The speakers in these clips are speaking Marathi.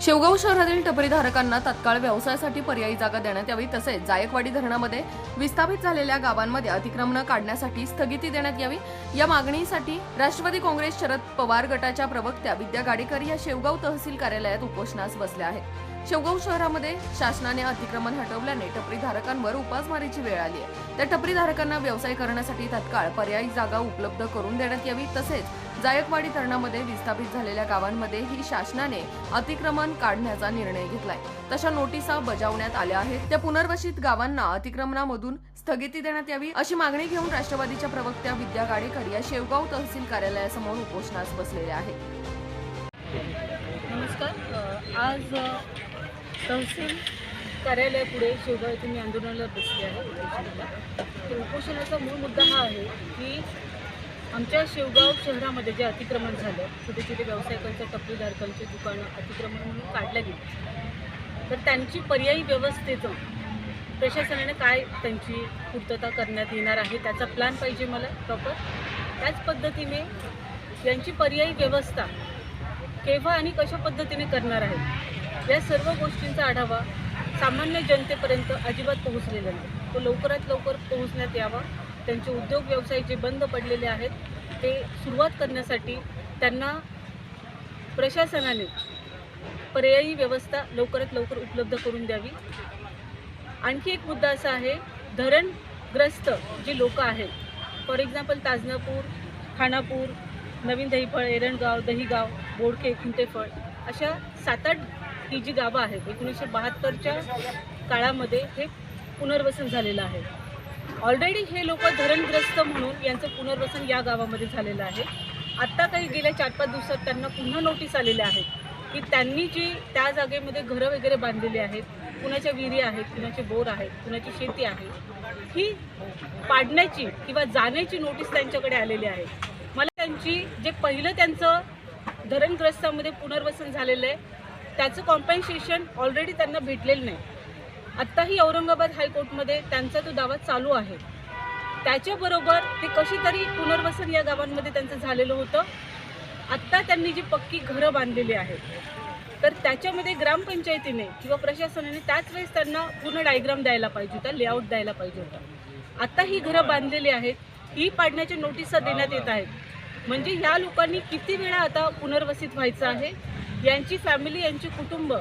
शेवगाव शहरातील टपरीधारकांना तत्काळ व्यवसायासाठी पर्यायी जागा देण्यात यावी तसेच जायकवाडी धरणामध्ये विस्थापित झालेल्या गावांमध्ये अतिक्रमणं काढण्यासाठी स्थगिती देण्यात यावी. या मागणीसाठी राष्ट्रवादी काँग्रेस शरद पवार गटाच्या प्रवक्त्या विद्या गाडेकर या शेवगाव तहसील कार्यालयात उपोषणास बसल्या आहेत. शेवगाव शहरामध्ये शासनाने अतिक्रमण हटवल्याने टपरीधारकांवर उपासमारीची वेळ आली आहे. त्या टपरीधारकांना व्यवसाय करण्यासाठी तत्काळ पर्यायी जागा उपलब्ध करून देण्यात यावी तसेच जायकवाडी धरणामध्ये विस्थापित झालेल्या गावांमध्ये ही शासनाने अतिक्रमण काढण्याचा निर्णय घेतलाय. तशा नोटिसा बजावण्यात आल्या आहेत. त्या पुनर्वसित गावांना अतिक्रमणामधून स्थगिती देण्यात यावी अशी मागणी घेऊन राष्ट्रवादीच्या प्रवक्त्या विद्या गाडेकर या शेवगाव तहसील कार्यालयासमोर उपोषणास बसलेल्या आहेत. नमस्कार. आज तहसील कार्यालयापुढे शेवगाव येथे मी आंदोलनाला बसले आहे उपोषणाला. तर उपोषणाचा मूळ मुद्दा हा आहे की आमच्या शेवगाव शहरामध्ये जे अतिक्रमण झालं छोटे छोटे व्यावसायिकांच्या टपरीधारकांचे दुकानं अतिक्रमण म्हणून काढलं गेलं. तर त्यांची पर्यायी व्यवस्थेचं प्रशासनाने काय त्यांची पूर्तता करण्यात येणार आहे त्याचा प्लॅन पाहिजे मला प्रॉपर त्याच पद्धतीने यांची पर्यायी व्यवस्था केव्हा आणि कशा पद्धतीने करणार आहे या सर्व गोष्टींचा आढावा सामान्य जनतेपर्यंत अजिबात पोहोचलेला नाही. तो लवकरात लवकर पोहोचण्यात यावा. त्यांचे उद्योग व्यवसाय जे बंद पडलेले आहेत ते सुरुवात करण्यासाठी त्यांना प्रशासनाने पर्यायी व्यवस्था लवकरात लवकर उपलब्ध करून द्यावी. आणखी एक मुद्दा असा आहे धरणग्रस्त जे लोक आहेत फॉर एक्झाम्पल ताजनापूर खानापूर नवीन दहीफळ एरणगाव दहीगाव बोडके खुंटेफळ अशा सात आठ ही जी गावं आहेत एकोणीसशे बहात्तरच्या काळामध्ये हे पुनर्वसन झालेलं आहे. ऑलरेडी हे लोक धरणग्रस्त म्हणून यांचं पुनर्वसन या गावामध्ये झालेलं आहे. आत्ता काही गेल्या चार पाच दिवसात त्यांना पुन्हा नोटीस आलेल्या आहेत की त्यांनी जी त्या जागेमध्ये घरं वगैरे बांधलेली आहेत कुणाच्या विहिरी आहेत कुणाचे बोर आहेत कुणाची शेती आहे ही पाडण्याची किंवा जाण्याची नोटीस त्यांच्याकडे आलेली आहे. मला त्यांची जे पहिलं त्यांचं धरणग्रस्तामध्ये पुनर्वसन झालेलं आहे त्याचं कॉम्पन्सेशन ऑलरेडी त्यांना भेटलेलं नाही. आत्ताही औरंगाबाद हायकोर्टमध्ये त्यांचा तो दावा चालू आहे. त्याच्याबरोबर ते कशी तरी पुनर्वसन या गावांमध्ये त्यांचं झालेलं होतं. आत्ता त्यांनी जी पक्की घरं बांधलेली आहेत. तर त्याच्यामध्ये ग्रामपंचायतीने किंवा प्रशासनाने त्याच वेळेस त्यांना पूर्ण डायग्राम द्यायला पाहिजे होता लेआउट द्यायला पाहिजे होता. आत्ता ही घरं बांधलेली आहेत ही पाडण्याच्या नोटिसा देण्यात येत आहेत. म्हणजे ह्या लोकांनी किती वेळा आता पुनर्वसित व्हायचं आहे? यांची फॅमिली यांची कुटुंब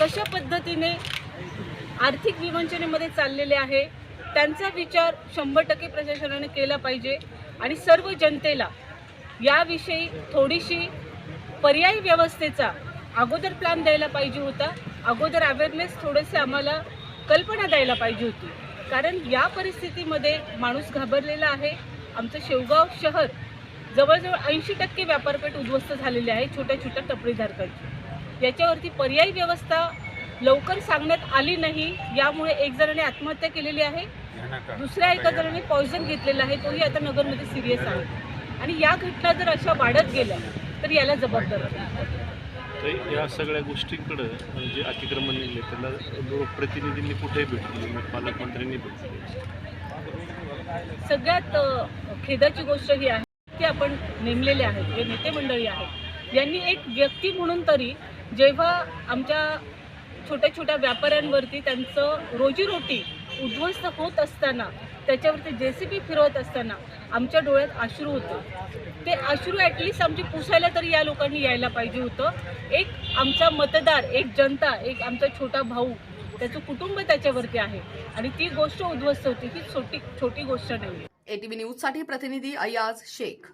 कशा पद्धतीने आर्थिक विवंचनेमध्ये चाललेले आहे त्यांचा विचार शंभर टक्के प्रशासनाने केला पाहिजे आणि सर्व जनतेला याविषयी थोडीशी पर्यायी व्यवस्थेचा अगोदर प्लॅन द्यायला पाहिजे होता. अगोदर अवेअरनेस थोडेसे आम्हाला कल्पना द्यायला पाहिजे होती. कारण या परिस्थितीमध्ये माणूस घाबरलेला आहे. आमचं शेवगाव शहर जवळजवळ ऐंशी टक्के व्यापारपेठ उद्ध्वस्त झालेली आहे छोट्या छोट्या टपरीधारकांची याच्यावरती पर्यायी व्यवस्था लवकर सांगण्यात आली नाही यामुळे एक जणाने आत्महत्या केलेली आहे. दुसऱ्या एका जणाने पॉयझन घेतलेलं आहे तोही आता नगरमध्ये सिरियस आहे. आणि या घटना जर अशा वाढत गेल्या तर याला जबाबदार. तर या सगळ्या गोष्टींकडं जे अतिक्रमण निघले त्याला लोकप्रतिनिधींनी कुठे भेटली पालकमंत्र्यांनी भेटली सगळ्यात खेदाची गोष्ट ही आहे. की आपण नेमलेले आहेत जे नेते मंडळी आहेत यांनी एक व्यक्ती म्हणून तरी जेव्हा आमच्या छोट्या छोट्या व्यापाऱ्यांवरती त्यांचं रोजीरोटी उद्ध्वस्त होत असताना त्याच्यावरती जे सी बी फिरवत असताना आमच्या डोळ्यात अश्रू होते. ते अश्रू ॲटलिस्ट आमचे पुसायला तरी या लोकांनी यायला पाहिजे होतं. एक आमचा मतदार एक जनता एक आमचा छोटा भाऊ त्याचं कुटुंब त्याच्यावरती आहे आणि ती गोष्ट उद्ध्वस्त होती ही छोटी छोटी गोष्ट नाही एटीव्ही न्यूजसाठी प्रतिनिधी अयाज शेख.